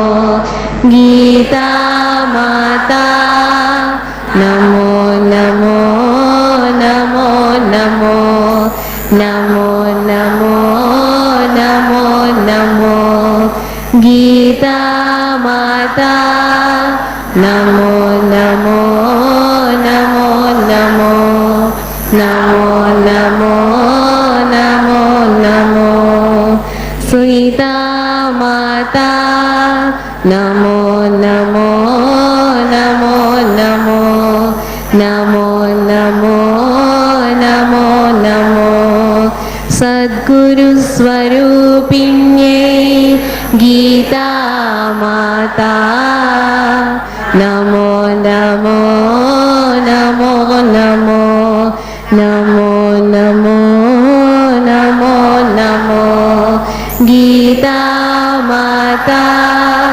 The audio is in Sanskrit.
गीता माता नमो नमो नमो नमो नमो नमो नमो नमो गीता माता नमो नमो नमो नमो नमो नमो माता नमो नमो नमो नमो नमो नमो नमो नमो सद्गुरुस्वरूपिण्यै गीता माता नमो नमो नमो नमो नमो नमो नमो नमो गीता माता